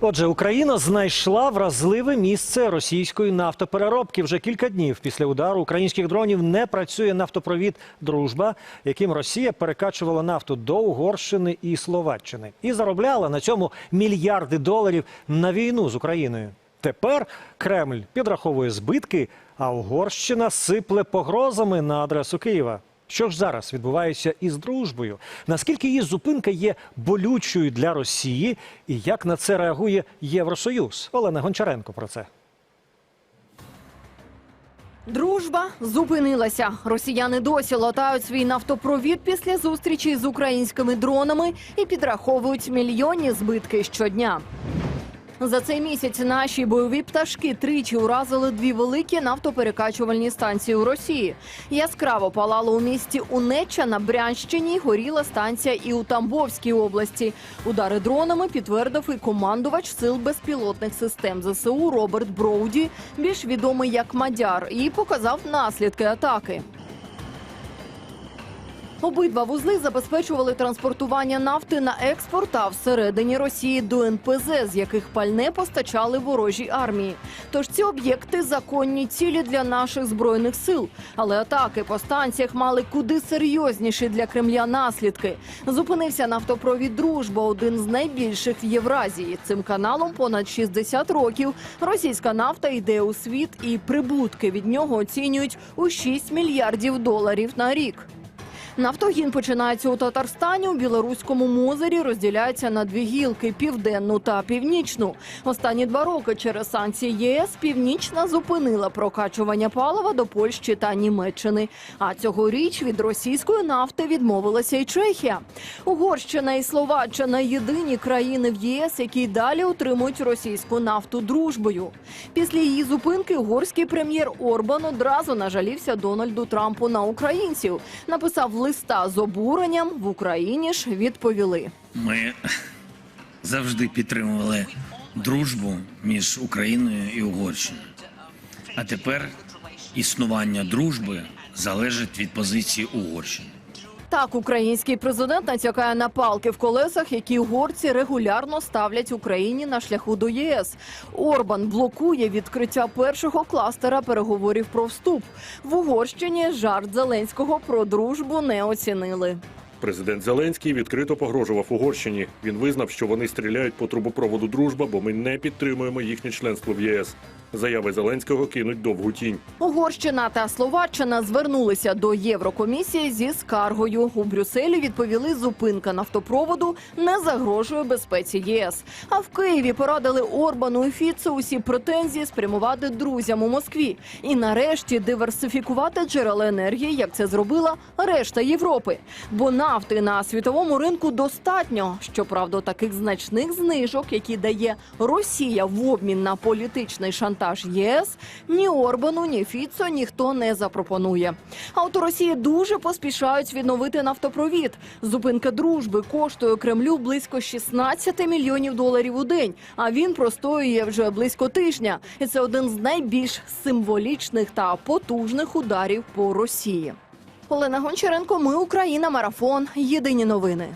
Отже, Україна знайшла вразливе місце російської нафтопереробки. Вже кілька днів після удару українських дронів не працює нафтопровід Дружба, яким Росія перекачувала нафту до Угорщини і Словаччини, і заробляла на цьому мільярди доларів на війну з Україною. Тепер Кремль підраховує збитки, а Угорщина сипле погрозами на адресу Києва. Що ж зараз відбувається із дружбою? Наскільки її зупинка є болючою для Росії, і як на це реагує Євросоюз? Олена Гончаренко про це. Дружба зупинилася. Росіяни досі латають свій нафтопровід після зустрічі з українськими дронами і підраховують мільйонні збитки щодня. За цей місяць наші бойові пташки тричі уразили дві великі нафтоперекачувальні станції у Росії. Яскраво палало у місті Унечча на Брянщині. Горіла станція і у Тамбовській області. Удари дронами підтвердив і командувач сил безпілотних систем ЗСУ Роберт Броуді, більш відомий як Мадяр, і показав наслідки атаки. Обидва вузли забезпечували транспортування нафти на експорт, а всередині Росії до НПЗ, з яких пальне постачали ворожій армії. Тож ці об'єкти законні цілі для наших збройних сил. Але атаки по станціях мали куди серйозніші для Кремля наслідки. Зупинився нафтопровід Дружба, один з найбільших в Євразії. Цим каналом понад 60 років російська нафта йде у світ, і прибутки від нього оцінюють у 6 мільярдів доларів на рік. Нафтогін починається у Татарстані. У білоруському мозері розділяється на дві гілки південну та північну. Останні два роки через санкції ЄС північна зупинила прокачування палива до Польщі та Німеччини. А цьогоріч від російської нафти відмовилася і Чехія. Угорщина і Словаччина єдині країни в ЄС, які далі отримують російську нафту дружбою. Після її зупинки угорський прем'єр Орбан одразу нажалівся Дональду Трампу на українців. Написав листа з обуренням в Україні ж відповіли. Ми завжди підтримували дружбу між Україною і Угорщиною. А тепер існування дружби залежить від позиції Угорщини. Так, український президент натякає на палки в колесах, які угорці регулярно ставлять Україні на шляху до ЄС. Орбан блокує відкриття першого кластера переговорів про вступ. В Угорщині жарт Зеленського про дружбу не оцінили. Президент Зеленський відкрито погрожував Угорщині. Він визнав, що вони стріляють по трубопроводу Дружба, бо ми не підтримуємо їхнє членство в єС. Заяви Зеленського кинуть довгу тінь. Угорщина та Словаччина звернулися до Єврокомісії зі скаргою. У Брюсселі відповіли, зупинка нафтопроводу не загрожує безпеці ЄС. А в Києві порадили Орбану і Фіцу усі претензії спрямувати друзям у Москві і нарешті диверсифікувати джерела енергії, як це зробила решта Європи. Бо нафти на світовому ринку достатньо. Щоправда, таких значних знижок, які дає Росія в обмін на політичний шантаж ЄС, ні Орбану, ні Фіцо ніхто не запропонує. А от у Росії дуже поспішають відновити нафтопровід. Зупинка дружби коштує Кремлю близько 16 мільйонів доларів у день. А він простоює вже близько тижня. І це один з найбільш символічних та потужних ударів по Росії. Олена Гончаренко, ми Україна, марафон. Єдині новини.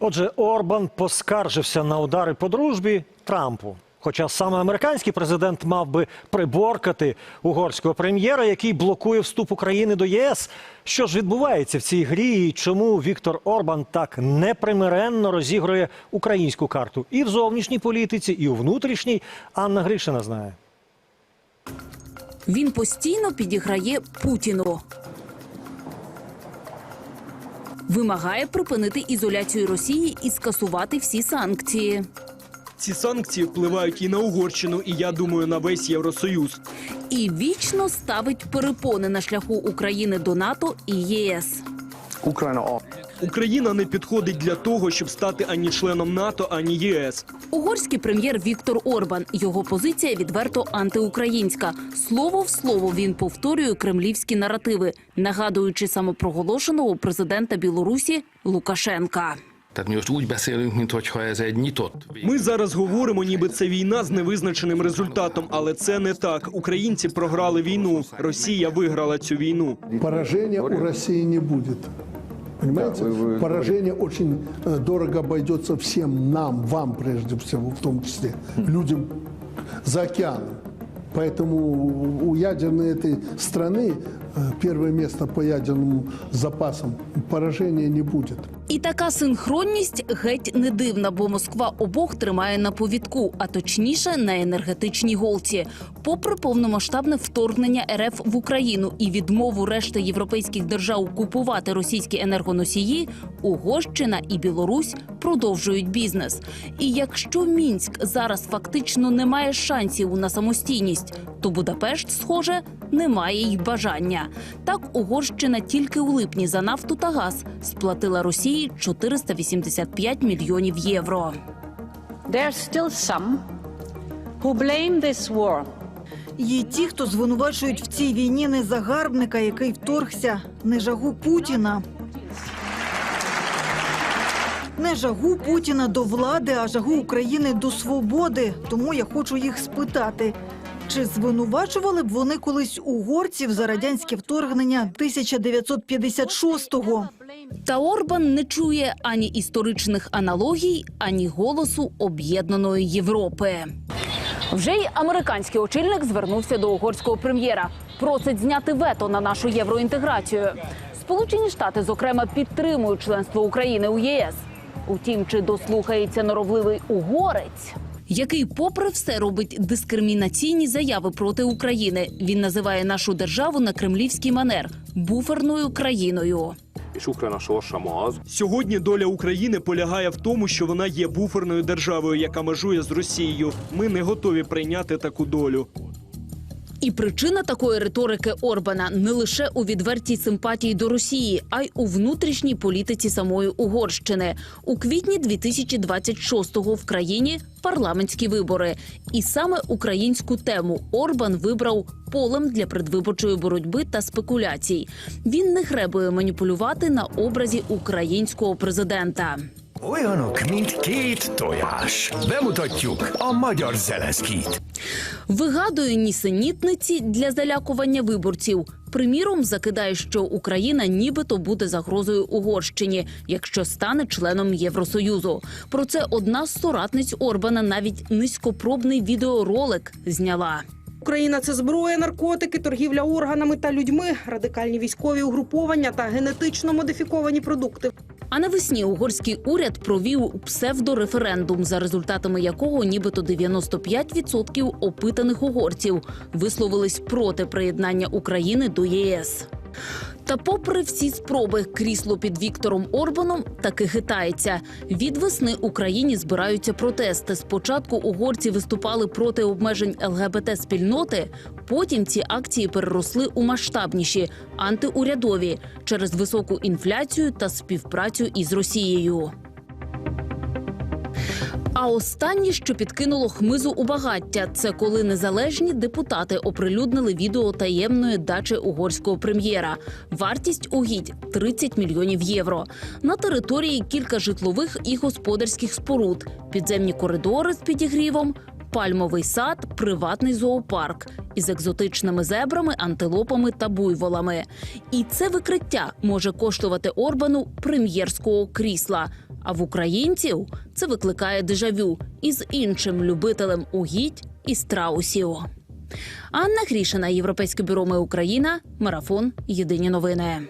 Отже, Орбан поскаржився на удари по дружбі Трампу. Хоча саме американський президент мав би приборкати угорського прем'єра, який блокує вступ України до ЄС. Що ж відбувається в цій грі? і Чому Віктор Орбан так непримиренно розігрує українську карту і в зовнішній політиці, і у внутрішній? Анна Гришина знає. Він постійно підіграє Путіну. Вимагає припинити ізоляцію Росії і скасувати всі санкції. Ці санкції впливають і на Угорщину, і я думаю, на весь Євросоюз. І вічно ставить перепони на шляху України до НАТО і ЄС. Україна не підходить для того, щоб стати ані членом НАТО, ані ЄС. Угорський прем'єр Віктор Орбан. Його позиція відверто антиукраїнська. Слово в слово він повторює кремлівські наративи, нагадуючи самопроголошеного президента Білорусі Лукашенка. Ми зараз говоримо, ніби це війна з невизначеним результатом, але це не так. Українці програли війну. Росія виграла цю війну. Поражения у России не будет. Понимаете? Да, вы- вы Поражение очень э, дорого обойдется всем нам, вам прежде всего, в том числе, людям за океаном. Поэтому у ядерной этой страны э, первое место по ядерным запасам поражения не будет. І така синхронність геть не дивна, бо Москва обох тримає на повідку, а точніше на енергетичній голці. Попри повномасштабне вторгнення РФ в Україну і відмову решти європейських держав купувати російські енергоносії, Угорщина і Білорусь продовжують бізнес. І якщо Мінськ зараз фактично не має шансів на самостійність, то Будапешт, схоже, не має й бажання. Так, Угорщина тільки у липні за нафту та газ сплатила Росії 485 мільйонів євро. Still some who blame this war Є ті, хто звинувачують в цій війні не загарбника, який вторгся, не жагу Путіна. Не жагу Путіна до влади, а жагу України до свободи. Тому я хочу їх спитати. Чи звинувачували б вони колись угорців за радянське вторгнення 1956-го? Та Орбан не чує ані історичних аналогій, ані голосу об'єднаної Європи. Вже й американський очільник звернувся до угорського прем'єра. Просить зняти вето на нашу євроінтеграцію. Сполучені Штати, зокрема, підтримують членство України у ЄС. Утім, чи дослухається норовливий угорець? Який, попри все, робить дискримінаційні заяви проти України. Він називає нашу державу на кремлівський манер буферною країною. Сьогодні доля України полягає в тому, що вона є буферною державою, яка межує з Росією. Ми не готові прийняти таку долю. І причина такої риторики Орбана не лише у відвертій симпатії до Росії, а й у внутрішній політиці самої Угорщини. У квітні 2026-го в країні парламентські вибори. І саме українську тему Орбан вибрав полем для предвиборчої боротьби та спекуляцій. Він не гребує маніпулювати на образі українського президента. Olyanok, mint két tojás. Bemutatjuk a magyar Zelenszkit. Вигадує нісенітниці для залякування виборців. Приміром, закидає, що Україна нібито буде загрозою Угорщині, якщо стане членом Євросоюзу. Про це одна з соратниць Орбана навіть низькопробний відеоролик зняла. Україна це зброя, наркотики, торгівля органами та людьми, радикальні військові угруповання та генетично модифіковані продукти. А навесні угорський уряд провів псевдореферендум, за результатами якого нібито 95% опитаних угорців висловились проти приєднання України до ЄС. Та, попри всі спроби, крісло під Віктором Орбаном таки хитається. Від весни Україні збираються протести. Спочатку угорці виступали проти обмежень ЛГБТ спільноти. Потім ці акції переросли у масштабніші антиурядові через високу інфляцію та співпрацю із Росією. А останнє, що підкинуло хмизу у багаття, це коли незалежні депутати оприлюднили відео таємної дачі угорського прем'єра. Вартість угідь 30 мільйонів євро. На території кілька житлових і господарських споруд, підземні коридори з підігрівом. Пальмовий сад, приватний зоопарк із екзотичними зебрами, антилопами та буйволами. І це викриття може коштувати Орбану прем'єрського крісла. А в українців це викликає дежавю із іншим любителем угідь і страусів. Анна Грішина, Європейське бюро Ми Україна, марафон Єдині новини.